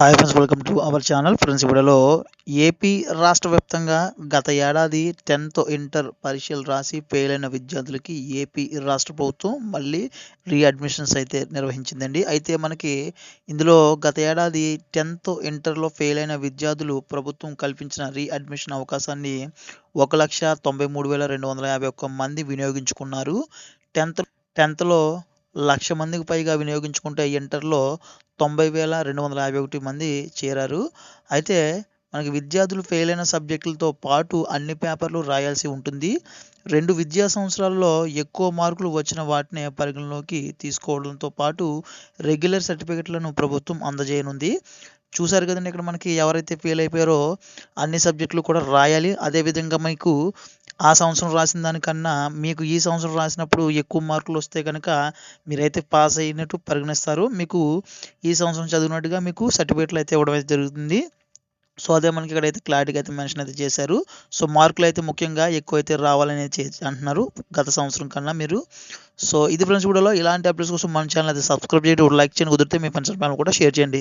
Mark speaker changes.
Speaker 1: Hi friends welcome to our channel friends ఇప్పుడులో AP రాష్ట్ర వ్యాప్తంగా గత ఏడాది టెన్త్ ఇంటర్ పరీక్షలు రాసి ఫెయిల్ అయిన విద్యార్థులకి ఏపీ రాష్ట్ర ప్రభుత్వం మళ్ళీ రీఅడ్మిషన్స్ అయితే నిర్వహించిందండి. అయితే మనకి ఇందులో గత ఏడాది టెన్త్ ఇంటర్లో ఫెయిల్ అయిన విద్యార్థులు ప్రభుత్వం కల్పించిన రీఅడ్మిషన్ అవకాశాన్ని ఒక లక్ష తొంభై మూడు వేల రెండు వందల యాభై ఒక్క మంది వినియోగించుకున్నారు. టెన్త్ టెన్త్లో లక్ష మందికి పైగా వినియోగించుకుంటే ఇంటర్లో తొంభై వేల రెండు వందల యాభై ఒకటి మంది చేరారు. అయితే మనకి విద్యార్థులు ఫెయిల్ అయిన సబ్జెక్టులతో పాటు అన్ని పేపర్లు రాయాల్సి ఉంటుంది. రెండు విద్యా సంవత్సరాల్లో ఎక్కువ మార్కులు వచ్చిన వాటిని పరిగణలోకి తీసుకోవడంతో పాటు రెగ్యులర్ సర్టిఫికెట్లను ప్రభుత్వం అందజేయనుంది. చూసారు కదండి ఇక్కడ మనకి ఎవరైతే ఫెయిల్ అయిపోయారో అన్ని సబ్జెక్టులు కూడా రాయాలి. అదేవిధంగా మీకు ఆ సంవత్సరం రాసిన దానికన్నా మీకు ఈ సంవత్సరం రాసినప్పుడు ఎక్కువ మార్కులు వస్తే కనుక మీరైతే పాస్ అయినట్టు పరిగణిస్తారు. మీకు ఈ సంవత్సరం చదివినట్టుగా మీకు సర్టిఫికేట్లు అయితే ఇవ్వడం అయితే జరుగుతుంది. సో అదే మనకి ఇక్కడైతే క్లారిటీగా అయితే మెన్షన్ అయితే చేశారు. సో మార్కులు అయితే ముఖ్యంగా ఎక్కువ అయితే రావాలని అంటున్నారు గత సంవత్సరం కన్నా మీరు. సో ఇది ఫ్రెండ్స్ వీడియోలో ఇలాంటి అప్డేట్స్ కోసం మన ఛానల్ అయితే సబ్స్క్రైబ్ చేయండి. లైక్ చేయండి. కుదిరితే మీ ఫ్రెండ్స్ కూడా షేర్ చేయండి.